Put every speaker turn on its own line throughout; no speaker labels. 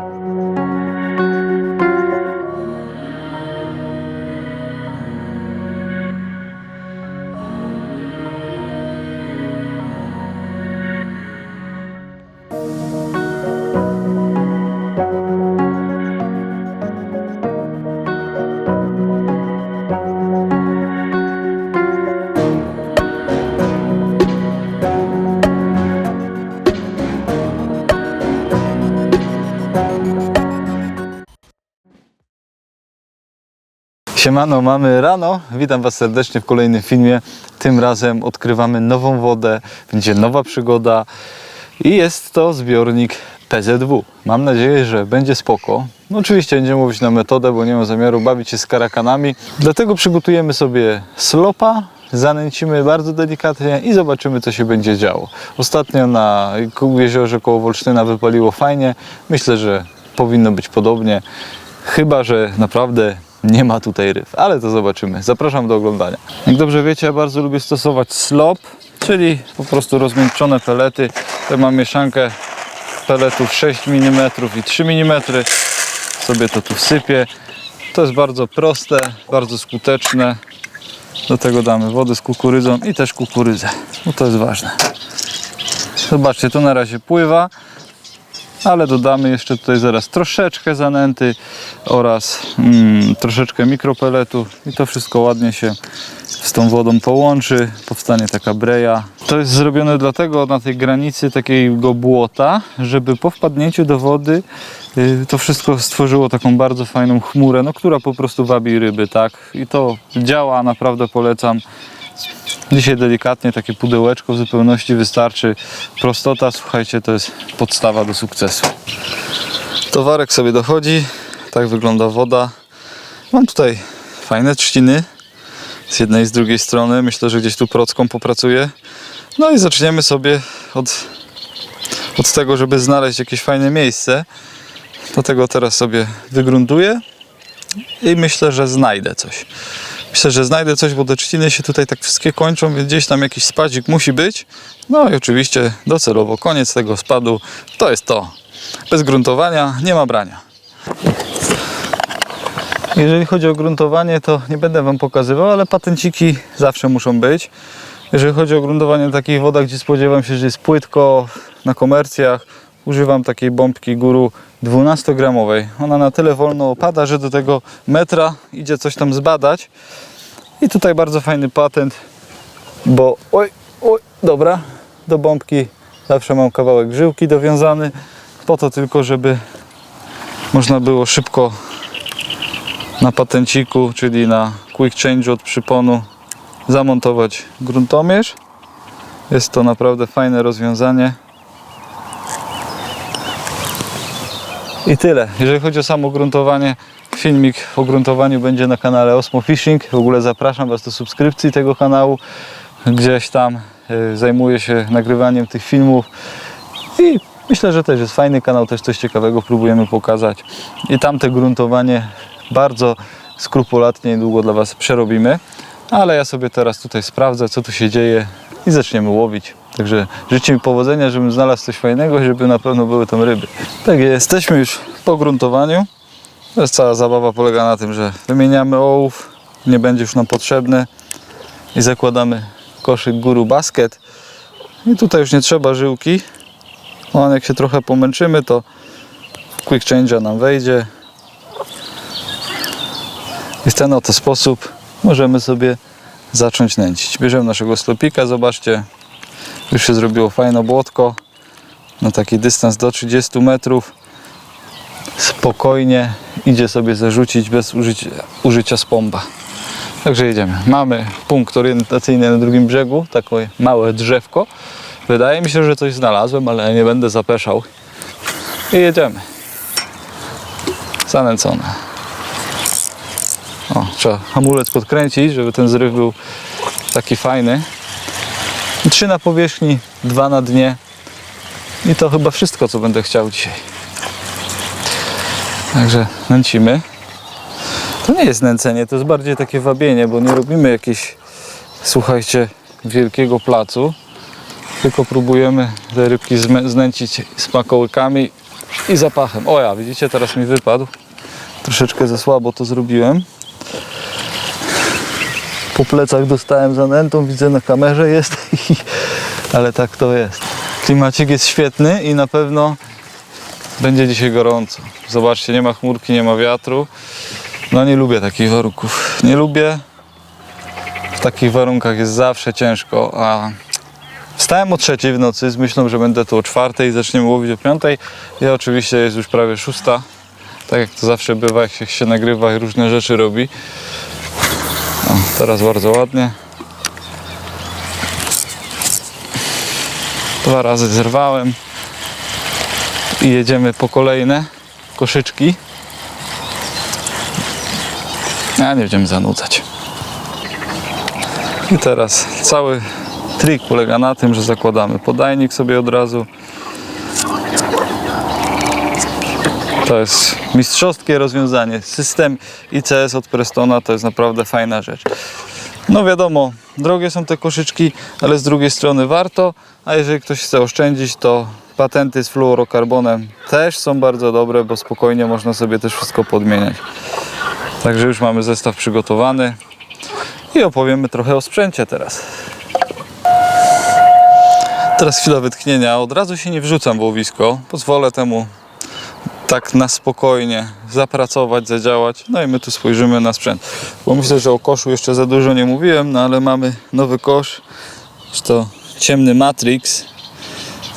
Música Siemano, mamy rano. Witam Was serdecznie w kolejnym filmie. Tym razem odkrywamy nową wodę, będzie nowa przygoda i jest to zbiornik PZW. Mam nadzieję, że będzie spoko. No, oczywiście będziemy mówić na metodę, bo nie mam zamiaru bawić się z karakanami. Dlatego przygotujemy sobie slopa, zanęcimy bardzo delikatnie i zobaczymy, co się będzie działo. Ostatnio na jeziorze koło Wolsztyna wypaliło fajnie. Myślę, że powinno być podobnie. Chyba, że naprawdę nie ma tutaj ryb, ale to zobaczymy. Zapraszam do oglądania. Jak dobrze wiecie, ja bardzo lubię stosować slop, czyli po prostu rozmiękczone pelety. Tutaj mam mieszankę peletów 6 mm i 3 mm. Sobie to tu wsypię. To jest bardzo proste, bardzo skuteczne. Do tego damy wodę z kukurydzą i też kukurydzę, bo to jest ważne. Zobaczcie, to na razie pływa ale dodamy jeszcze tutaj zaraz troszeczkę zanęty oraz mm, troszeczkę mikropeletu i to wszystko ładnie się z tą wodą połączy, powstanie taka breja. To jest zrobione dlatego na tej granicy takiego błota, żeby po wpadnięciu do wody y, to wszystko stworzyło taką bardzo fajną chmurę, no, która po prostu wabi ryby, tak? I to działa, naprawdę polecam. Dzisiaj delikatnie takie pudełeczko w zupełności wystarczy. Prostota, słuchajcie, to jest podstawa do sukcesu. Towarek sobie dochodzi, tak wygląda woda. Mam tutaj fajne trzciny z jednej i z drugiej strony. Myślę, że gdzieś tu procką popracuję. No i zaczniemy sobie od, od tego, żeby znaleźć jakieś fajne miejsce. Dlatego teraz sobie wygruntuję i myślę, że znajdę coś. Myślę, że znajdę coś, bo te trzciny się tutaj tak wszystkie kończą, więc gdzieś tam jakiś spadzik musi być. No i oczywiście docelowo koniec tego spadu to jest to. Bez gruntowania nie ma brania. Jeżeli chodzi o gruntowanie, to nie będę Wam pokazywał, ale patenciki zawsze muszą być. Jeżeli chodzi o gruntowanie w takich wodach, gdzie spodziewam się, że jest płytko na komercjach, używam takiej bombki Guru 12-gramowej. Ona na tyle wolno opada, że do tego metra idzie coś tam zbadać. I tutaj bardzo fajny patent, bo oj, oj, dobra, do bombki zawsze mam kawałek żyłki dowiązany, po to tylko, żeby można było szybko na patenciku, czyli na quick change od przyponu zamontować gruntomierz. Jest to naprawdę fajne rozwiązanie. I tyle. Jeżeli chodzi o samo gruntowanie, filmik o gruntowaniu będzie na kanale Osmo Fishing. W ogóle zapraszam Was do subskrypcji tego kanału. Gdzieś tam y, zajmuję się nagrywaniem tych filmów i myślę, że też jest fajny kanał, też coś ciekawego próbujemy pokazać. I tamte gruntowanie bardzo skrupulatnie niedługo dla Was przerobimy. Ale ja sobie teraz tutaj sprawdzę, co tu się dzieje i zaczniemy łowić. Także życzę mi powodzenia, żebym znalazł coś fajnego żeby na pewno były tam ryby. Tak, jesteśmy już po gruntowaniu. To jest cała zabawa polega na tym, że wymieniamy ołów, nie będzie już nam potrzebny i zakładamy koszyk Guru Basket. I tutaj już nie trzeba żyłki. No, jak się trochę pomęczymy, to quick change'a nam wejdzie. I w ten oto sposób możemy sobie zacząć nęcić. Bierzemy naszego slopika, zobaczcie, już się zrobiło fajne błotko na taki dystans do 30 metrów. Spokojnie idzie sobie zarzucić bez użycia, użycia spomba. Także jedziemy. Mamy punkt orientacyjny na drugim brzegu, takie małe drzewko. Wydaje mi się, że coś znalazłem, ale nie będę zapeszał. I jedziemy. Zanęcone. O, trzeba hamulec podkręcić, żeby ten zryw był taki fajny. Trzy na powierzchni, dwa na dnie. I to chyba wszystko, co będę chciał dzisiaj. Także nęcimy. To nie jest nęcenie, to jest bardziej takie wabienie, bo nie robimy jakiegoś, słuchajcie, wielkiego placu, tylko próbujemy te rybki znęcić smakołykami i zapachem. O ja, widzicie, teraz mi wypadł. Troszeczkę za słabo to zrobiłem. Po plecach dostałem zanętą, widzę na kamerze jest, ale tak to jest. Klimacik jest świetny i na pewno będzie dzisiaj gorąco. Zobaczcie, nie ma chmurki, nie ma wiatru. No nie lubię takich warunków. Nie lubię. W takich warunkach jest zawsze ciężko, a Wstałem o trzeciej w nocy z myślą, że będę tu o czwartej i zaczniemy łowić o piątej. I oczywiście jest już prawie szósta. Tak jak to zawsze bywa, jak się nagrywa i różne rzeczy robi. Teraz bardzo ładnie. Dwa razy zerwałem. I jedziemy po kolejne koszyczki. A nie będziemy zanudzać. I teraz cały trik polega na tym, że zakładamy podajnik sobie od razu. To jest mistrzowskie rozwiązanie. System ICS od Prestona to jest naprawdę fajna rzecz. No wiadomo, drogie są te koszyczki, ale z drugiej strony warto, a jeżeli ktoś chce oszczędzić, to patenty z fluorokarbonem też są bardzo dobre, bo spokojnie można sobie też wszystko podmieniać. Także już mamy zestaw przygotowany i opowiemy trochę o sprzęcie teraz. Teraz chwila wytchnienia. Od razu się nie wrzucam w łowisko. Pozwolę temu tak na spokojnie zapracować, zadziałać. No i my tu spojrzymy na sprzęt. Bo myślę, że o koszu jeszcze za dużo nie mówiłem, no ale mamy nowy kosz. Jest to ciemny Matrix.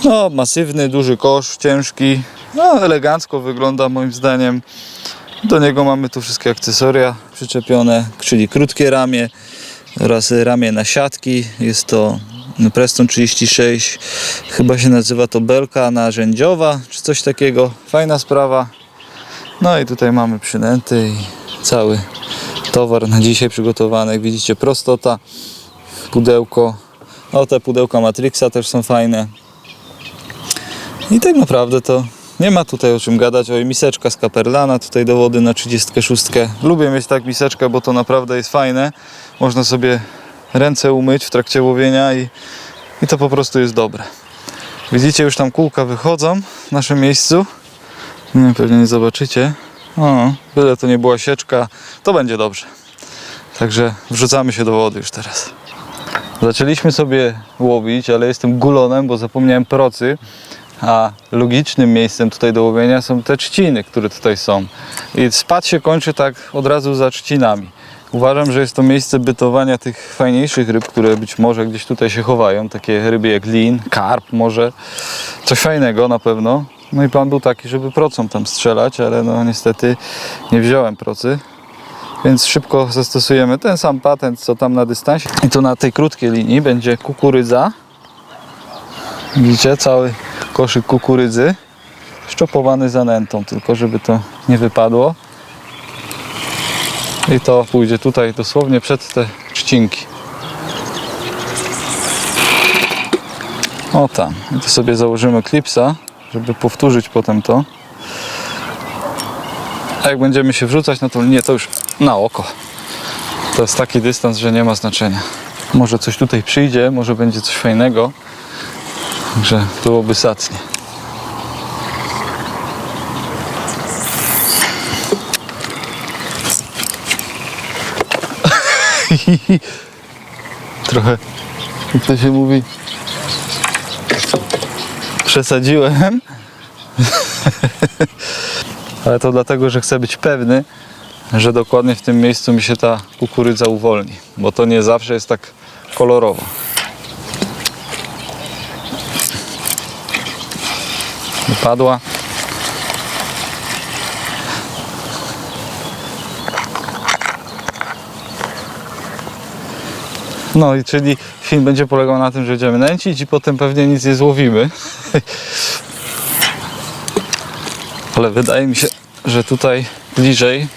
No, masywny, duży kosz, ciężki. No, elegancko wygląda moim zdaniem. Do niego mamy tu wszystkie akcesoria przyczepione, czyli krótkie ramię oraz ramię na siatki. Jest to Preston 36, chyba się nazywa to belka narzędziowa, czy coś takiego. Fajna sprawa. No i tutaj mamy przynęty i cały towar na dzisiaj przygotowany. Jak widzicie, prostota, pudełko. No te pudełka Matrixa też są fajne. I tak naprawdę to nie ma tutaj o czym gadać. Oj, miseczka z Kaperlana tutaj do wody na 36. Lubię mieć tak miseczkę, bo to naprawdę jest fajne. Można sobie ręce umyć w trakcie łowienia i, i to po prostu jest dobre. Widzicie, już tam kółka wychodzą w naszym miejscu. Nie, pewnie nie zobaczycie. O, byle to nie była sieczka, to będzie dobrze. Także wrzucamy się do wody już teraz. Zaczęliśmy sobie łowić, ale jestem gulonem, bo zapomniałem procy. A logicznym miejscem tutaj do łowienia są te trzciny, które tutaj są. I spad się kończy tak od razu za trzcinami. Uważam, że jest to miejsce bytowania tych fajniejszych ryb, które być może gdzieś tutaj się chowają. Takie ryby jak lin, karp może. Coś fajnego na pewno. No i plan był taki, żeby procą tam strzelać, ale no niestety nie wziąłem procy. Więc szybko zastosujemy ten sam patent, co tam na dystansie. I to na tej krótkiej linii będzie kukurydza. Widzicie, cały koszyk kukurydzy. Szczopowany zanętą, tylko żeby to nie wypadło. I to pójdzie tutaj dosłownie przed te trzcinki. O tam. I tu sobie założymy klipsa, żeby powtórzyć potem to. A jak będziemy się wrzucać na tą linię, to już na oko. To jest taki dystans, że nie ma znaczenia. Może coś tutaj przyjdzie, może będzie coś fajnego. Także byłoby zacnie. Trochę, jak to się mówi, przesadziłem. Ale to dlatego, że chcę być pewny, że dokładnie w tym miejscu mi się ta kukurydza uwolni, bo to nie zawsze jest tak kolorowo. Wypadła. No i czyli film będzie polegał na tym, że będziemy nęcić i potem pewnie nic nie złowimy. Ale wydaje mi się, że tutaj bliżej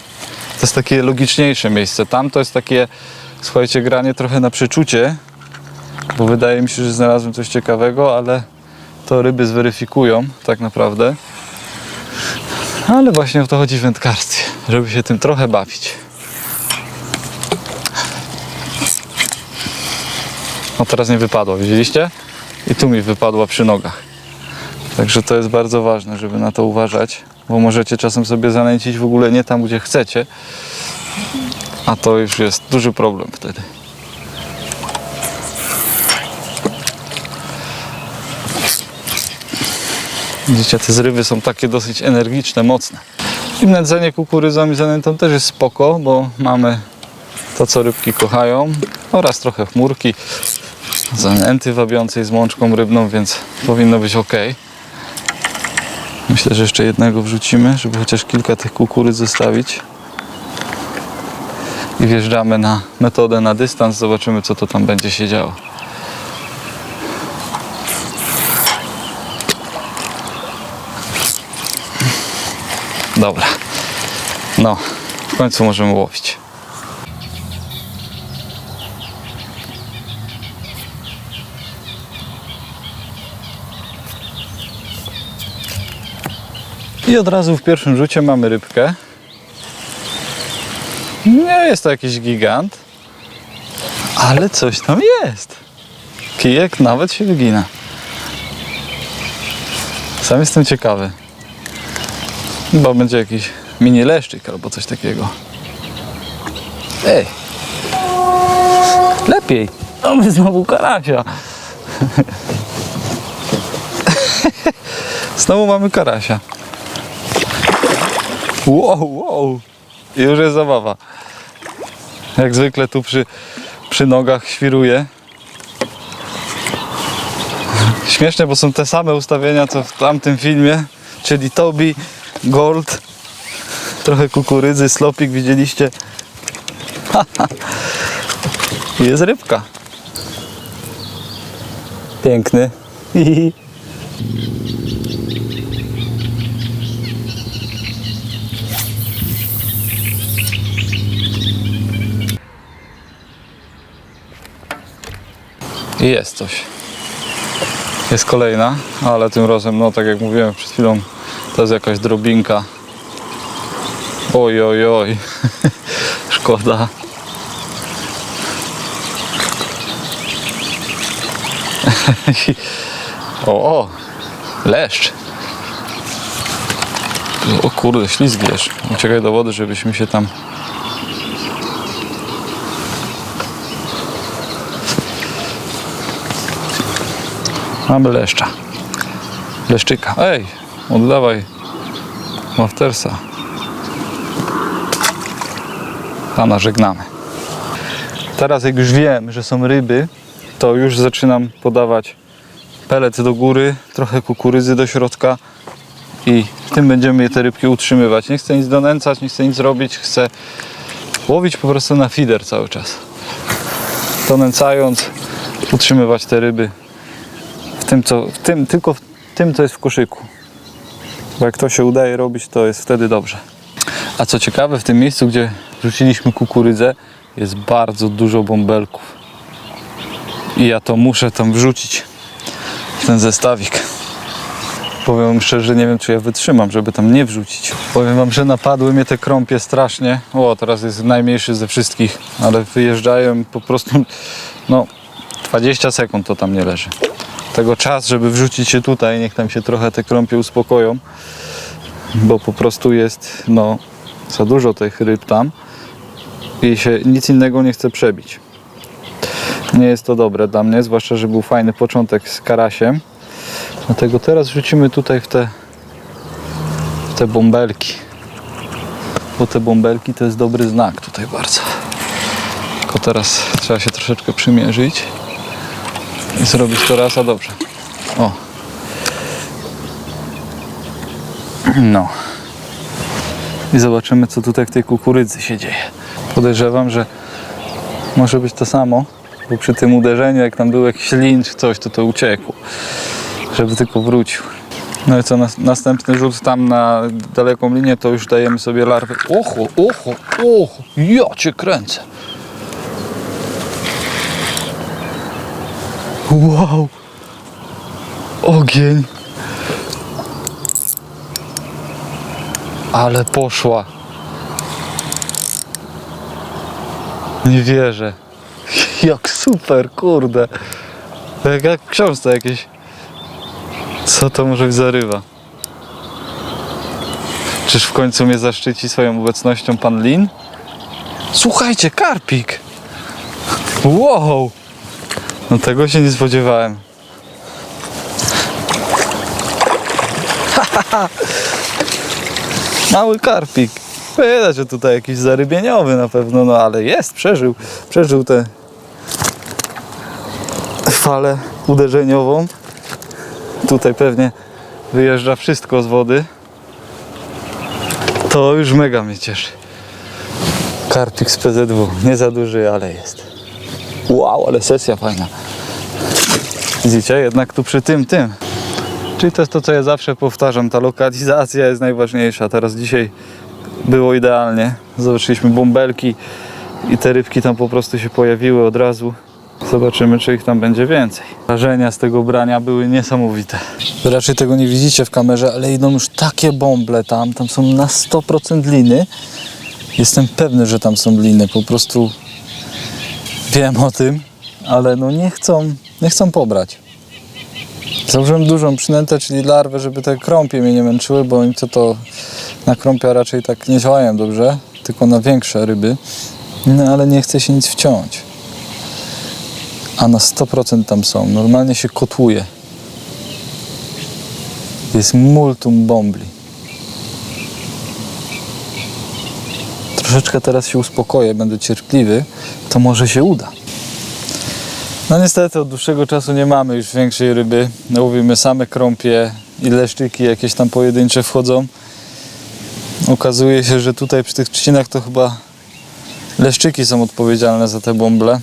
to jest takie logiczniejsze miejsce. Tam to jest takie, słuchajcie, granie trochę na przeczucie, bo wydaje mi się, że znalazłem coś ciekawego, ale to ryby zweryfikują tak naprawdę. Ale właśnie o to chodzi w wędkarstwie, żeby się tym trochę bawić. No teraz nie wypadło, widzieliście? I tu mi wypadła przy nogach. Także to jest bardzo ważne, żeby na to uważać, bo możecie czasem sobie zanęcić w ogóle nie tam, gdzie chcecie, a to już jest duży problem wtedy. Widzicie, te zrywy są takie dosyć energiczne, mocne. I nędzenie kukurydzą i zanętą też jest spoko, bo mamy to, co rybki kochają oraz trochę chmurki, zanęty wabiącej z mączką rybną, więc powinno być ok. Myślę, że jeszcze jednego wrzucimy, żeby chociaż kilka tych kukurydz zostawić. I wjeżdżamy na metodę na dystans, zobaczymy co to tam będzie się działo. Dobra. No, w końcu możemy łowić. I od razu w pierwszym rzucie mamy rybkę. Nie jest to jakiś gigant, ale coś tam jest. Kijek nawet się wygina. Sam jestem ciekawy. Chyba będzie jakiś mini leszczyk albo coś takiego. Ej! Lepiej! Mamy znowu karasia. Znowu mamy karasia. Wow, wow. Już jest zabawa. Jak zwykle tu przy, przy nogach świruje. Śmieszne, bo są te same ustawienia co w tamtym filmie, czyli Tobi, Gold, trochę kukurydzy, slopik widzieliście. Jest rybka. Piękny. jest coś. Jest kolejna, ale tym razem, no tak jak mówiłem przed chwilą, to jest jakaś drobinka. Oj, oj, oj. Szkoda. o, o, leszcz. O kurde, ślizgiesz. Uciekaj do wody, żebyśmy się tam... Mamy leszcza. Leszczyka. Ej, oddawaj Maftersa. Pana żegnamy. Teraz jak już wiem, że są ryby, to już zaczynam podawać pelet do góry, trochę kukurydzy do środka i tym będziemy te rybki utrzymywać. Nie chcę nic donęcać, nie chcę nic robić, chcę łowić po prostu na feeder cały czas. Donęcając, utrzymywać te ryby tym, co, w tym, tylko w tym, co jest w koszyku. Bo jak to się udaje robić, to jest wtedy dobrze. A co ciekawe, w tym miejscu, gdzie rzuciliśmy kukurydzę, jest bardzo dużo bąbelków. I ja to muszę tam wrzucić w ten zestawik. Powiem wam szczerze, nie wiem czy ja wytrzymam, żeby tam nie wrzucić. Powiem wam, że napadły mnie te krąpie strasznie. O, teraz jest najmniejszy ze wszystkich, ale wyjeżdżają po prostu, no 20 sekund to tam nie leży. Tego czas, żeby wrzucić się tutaj, niech tam się trochę te krąpie uspokoją, bo po prostu jest, no, za dużo tych ryb tam i się nic innego nie chce przebić. Nie jest to dobre dla mnie, zwłaszcza, że był fajny początek z karasiem. Dlatego teraz rzucimy tutaj w te, w te bąbelki. Bo te bąbelki to jest dobry znak tutaj bardzo. Tylko teraz trzeba się troszeczkę przymierzyć zrobić to raz, a dobrze. O. No. I zobaczymy, co tutaj w tej kukurydzy się dzieje. Podejrzewam, że może być to samo, bo przy tym uderzeniu, jak tam był jakiś lincz, coś, to to uciekło. Żeby tylko wrócił. No i co, nas, następny rzut tam na daleką linię, to już dajemy sobie larwę. Ocho, ocho, ocho, ja cię kręcę. Wow! Ogień! Ale poszła. Nie wierzę. Jak super, kurde. Jak, jak w książce jakieś. Co to może być za ryba? Czyż w końcu mnie zaszczyci swoją obecnością pan Lin? Słuchajcie, karpik! Wow! No tego się nie spodziewałem. Mały karpik. Widać, że tutaj jakiś zarybieniowy na pewno, no ale jest, przeżył. Przeżył tę falę uderzeniową. Tutaj pewnie wyjeżdża wszystko z wody. To już mega mnie cieszy. Karpik z PZW. Nie za duży, ale jest. Wow, ale sesja fajna. Widzicie, jednak tu przy tym, tym. Czyli to jest to, co ja zawsze powtarzam. Ta lokalizacja jest najważniejsza. Teraz dzisiaj było idealnie. Zobaczyliśmy bąbelki i te rybki tam po prostu się pojawiły od razu. Zobaczymy, czy ich tam będzie więcej. Wrażenia z tego brania były niesamowite. Raczej tego nie widzicie w kamerze, ale idą już takie bąble tam. Tam są na 100% liny. Jestem pewny, że tam są liny. Po prostu wiem o tym, ale no nie chcą, nie chcą pobrać. Założyłem dużą przynętę, czyli larwę, żeby te krąpie mnie nie męczyły, bo oni to, to na krąpia raczej tak nie działają dobrze, tylko na większe ryby. No ale nie chce się nic wciąć. A na 100% tam są. Normalnie się kotłuje. Jest multum bombli. Troszeczkę teraz się uspokoję, będę cierpliwy, to może się uda. No niestety od dłuższego czasu nie mamy już większej ryby. Łowimy same krąpie i leszczyki jakieś tam pojedyncze wchodzą. Okazuje się, że tutaj przy tych trzcinach to chyba leszczyki są odpowiedzialne za te bąble.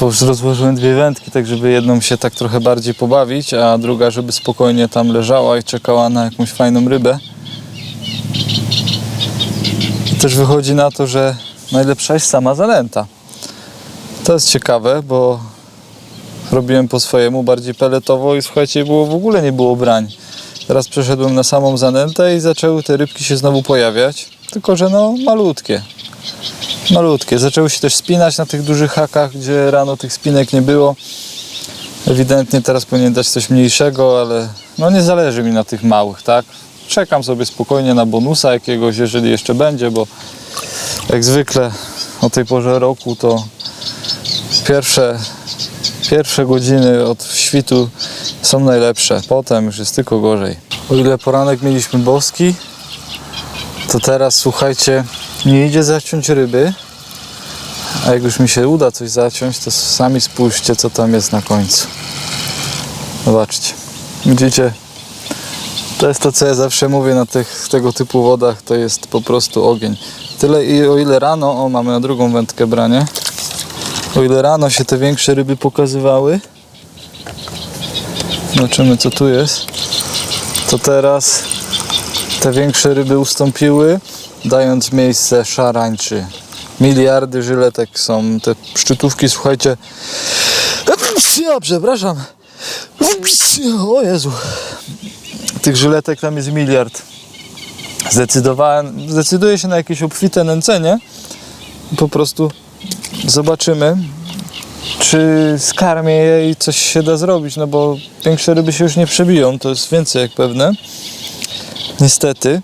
Bo już rozłożyłem dwie wędki, tak żeby jedną się tak trochę bardziej pobawić, a druga żeby spokojnie tam leżała i czekała na jakąś fajną rybę. Też wychodzi na to, że najlepsza jest sama zanęta. To jest ciekawe, bo robiłem po swojemu bardziej peletowo i słuchajcie, było w ogóle nie było brań. Teraz przeszedłem na samą zanętę i zaczęły te rybki się znowu pojawiać, tylko że no malutkie. Malutkie. Zaczęły się też spinać na tych dużych hakach, gdzie rano tych spinek nie było. Ewidentnie teraz powinien dać coś mniejszego, ale no nie zależy mi na tych małych, tak? Czekam sobie spokojnie na bonusa jakiegoś, jeżeli jeszcze będzie, bo jak zwykle o tej porze roku to pierwsze, pierwsze godziny od świtu są najlepsze. Potem już jest tylko gorzej. O ile poranek mieliśmy boski, to teraz słuchajcie, nie idzie zaciąć ryby. A jak już mi się uda coś zaciąć, to sami spójrzcie, co tam jest na końcu. Zobaczcie. Widzicie? To jest to, co ja zawsze mówię na tych, tego typu wodach, to jest po prostu ogień. Tyle i o ile rano, o mamy na drugą wędkę branie, o ile rano się te większe ryby pokazywały, zobaczymy co tu jest, to teraz te większe ryby ustąpiły, dając miejsce szarańczy. Miliardy żyletek są, te szczytówki, słuchajcie, ja przepraszam, o Jezu, tych żyletek tam jest miliard. Zdecydowałem, zdecyduję się na jakieś obfite nęcenie. Po prostu zobaczymy, czy skarmię je i coś się da zrobić, no bo większe ryby się już nie przebiją, to jest więcej jak pewne. Niestety.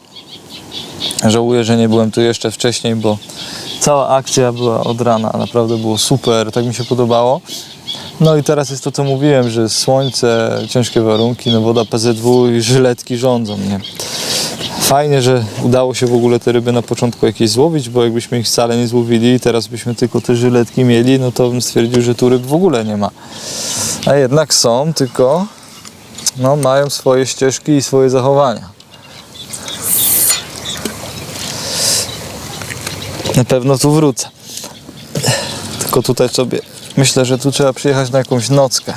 Żałuję, że nie byłem tu jeszcze wcześniej, bo cała akcja była od rana, naprawdę było super, tak mi się podobało. No i teraz jest to, co mówiłem, że słońce, ciężkie warunki, no woda PZW i żyletki rządzą mnie. Fajnie, że udało się w ogóle te ryby na początku jakieś złowić, bo jakbyśmy ich wcale nie złowili i teraz byśmy tylko te żyletki mieli, no to bym stwierdził, że tu ryb w ogóle nie ma. A jednak są, tylko no, mają swoje ścieżki i swoje zachowania. Na pewno tu wrócę. Tylko tutaj sobie myślę, że tu trzeba przyjechać na jakąś nockę.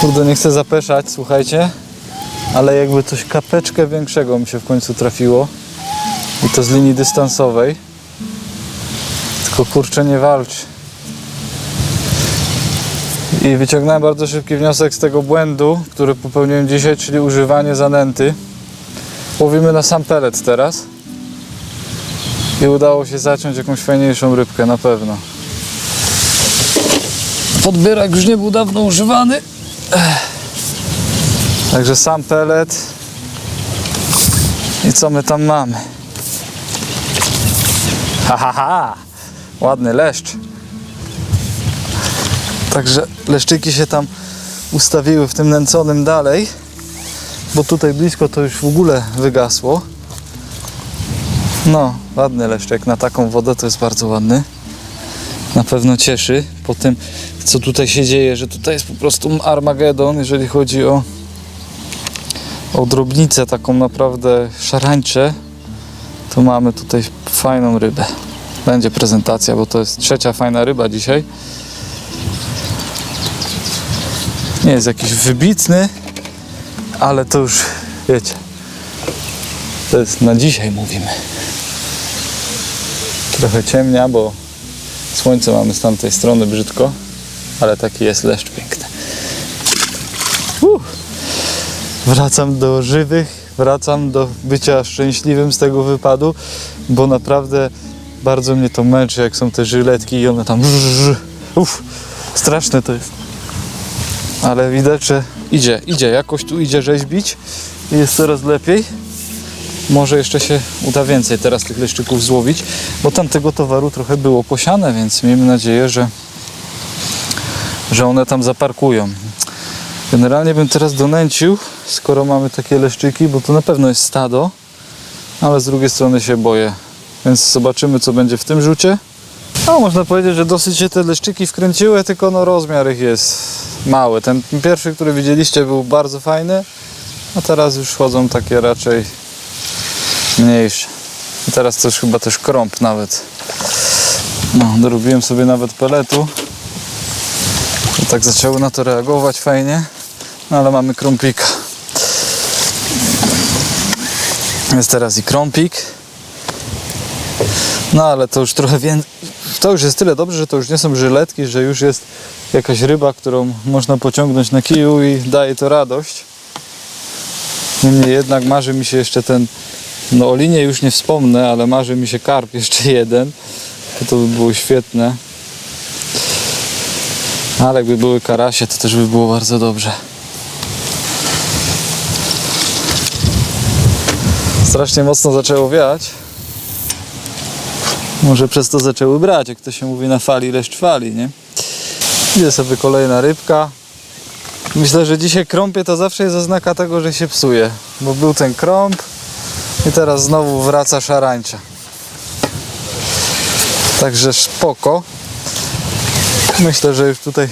Kurde, nie chcę zapeszać, słuchajcie, ale jakby coś kapeczkę większego mi się w końcu trafiło. I to z linii dystansowej. Tylko kurczę nie walczy. I wyciągnąłem bardzo szybki wniosek z tego błędu, który popełniłem dzisiaj, czyli używanie zanęty. Łowimy na sam pelet teraz. I udało się zaciąć jakąś fajniejszą rybkę, na pewno. Podbierak już nie był dawno używany. Także sam pelet. I co my tam mamy? Ha, ha, ha. Ładny leszcz. Także leszczyki się tam ustawiły w tym nęconym dalej, bo tutaj blisko to już w ogóle wygasło. No, ładny leszczek na taką wodę to jest bardzo ładny. Na pewno cieszy po tym, co tutaj się dzieje, że tutaj jest po prostu Armagedon, jeżeli chodzi o, o drobnicę taką naprawdę szarańczę, to mamy tutaj fajną rybę. Będzie prezentacja, bo to jest trzecia fajna ryba dzisiaj. Nie jest jakiś wybitny, ale to już wiecie. To jest na dzisiaj mówimy. Trochę ciemnia, bo słońce mamy z tamtej strony brzydko, ale taki jest leszcz piękny. Wracam do żywych, wracam do bycia szczęśliwym z tego wypadu, bo naprawdę bardzo mnie to męczy, jak są te żyletki i one tam. Uff, straszne to jest. Ale widać, że idzie, idzie, jakoś tu idzie rzeźbić i jest coraz lepiej. Może jeszcze się uda więcej teraz tych leszczyków złowić, bo tam tego towaru trochę było posiane, więc miejmy nadzieję, że, że one tam zaparkują. Generalnie bym teraz donęcił, skoro mamy takie leszczyki, bo to na pewno jest stado, ale z drugiej strony się boję. Więc zobaczymy, co będzie w tym rzucie. No, można powiedzieć, że dosyć się te leszczyki wkręciły, tylko no rozmiar ich jest mały. Ten pierwszy, który widzieliście, był bardzo fajny, a teraz już chodzą takie raczej mniejsze. I teraz już chyba też krąb nawet. No, dorobiłem sobie nawet peletu. I tak zaczęły na to reagować fajnie, no, ale mamy krąpika. Jest teraz i krąpik. No ale to już trochę więcej. To już jest tyle dobrze, że to już nie są żyletki, że już jest jakaś ryba, którą można pociągnąć na kiju i daje to radość. Niemniej jednak marzy mi się jeszcze ten, no o linie już nie wspomnę, ale marzy mi się karp jeszcze jeden. To, by było świetne. Ale jakby były karasie, to też by było bardzo dobrze. Strasznie mocno zaczęło wiać. Może przez to zaczęły brać, jak to się mówi na fali, leszcz fali, nie? Idzie sobie kolejna rybka. Myślę, że dzisiaj krąpie to zawsze jest oznaka tego, że się psuje. Bo był ten krąb i teraz znowu wraca szarańcza. Także spoko. Myślę, że już tutaj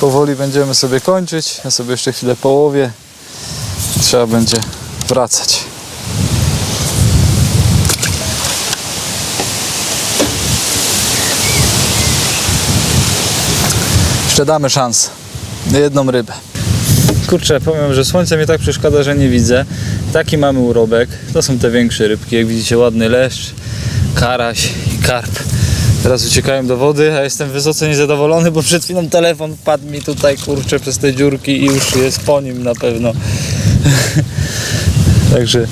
powoli będziemy sobie kończyć. Ja sobie jeszcze chwilę połowię. Trzeba będzie wracać. Jeszcze damy szansę. Jedną rybę. Kurczę, powiem, że słońce mnie tak przeszkadza, że nie widzę. Taki mamy urobek. To są te większe rybki. Jak widzicie, ładny leszcz, karaś i karp. Teraz uciekają do wody, a jestem wysoce niezadowolony, bo przed chwilą telefon padł mi tutaj, kurczę, przez te dziurki i już jest po nim na pewno. Także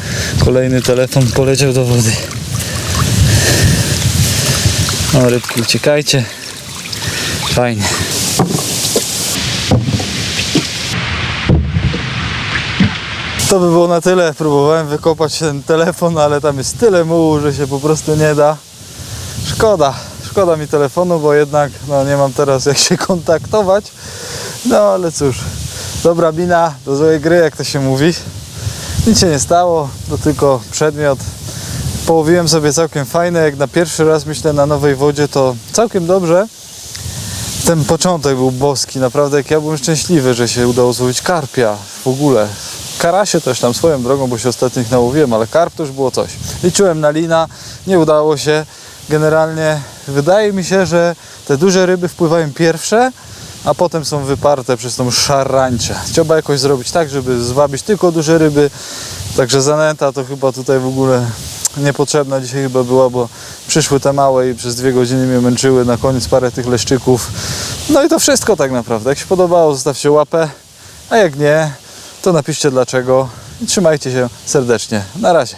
kolejny telefon poleciał do wody. O, rybki, uciekajcie. Fajnie. To by było na tyle. Próbowałem wykopać ten telefon, ale tam jest tyle mułu, że się po prostu nie da. Szkoda. Szkoda mi telefonu, bo jednak no, nie mam teraz jak się kontaktować. No ale cóż. Dobra mina, do złej gry, jak to się mówi. Nic się nie stało, to tylko przedmiot. Połowiłem sobie całkiem fajne, jak na pierwszy raz myślę na nowej wodzie, to całkiem dobrze. Ten początek był boski, naprawdę jak ja byłem szczęśliwy, że się udało złowić karpia w ogóle. Karasie też tam swoją drogą, bo się ostatnich nałowiłem, ale karp to już było coś. Liczyłem na lina, nie udało się. Generalnie wydaje mi się, że te duże ryby wpływają pierwsze, a potem są wyparte przez tą szarańczę. Trzeba jakoś zrobić tak, żeby zwabić tylko duże ryby. Także zanęta to chyba tutaj w ogóle niepotrzebna dzisiaj chyba była, bo przyszły te małe i przez dwie godziny mnie męczyły, na koniec parę tych leszczyków. No i to wszystko tak naprawdę. Jak się podobało, zostawcie łapę, a jak nie, to napiszcie dlaczego i trzymajcie się serdecznie. Na razie.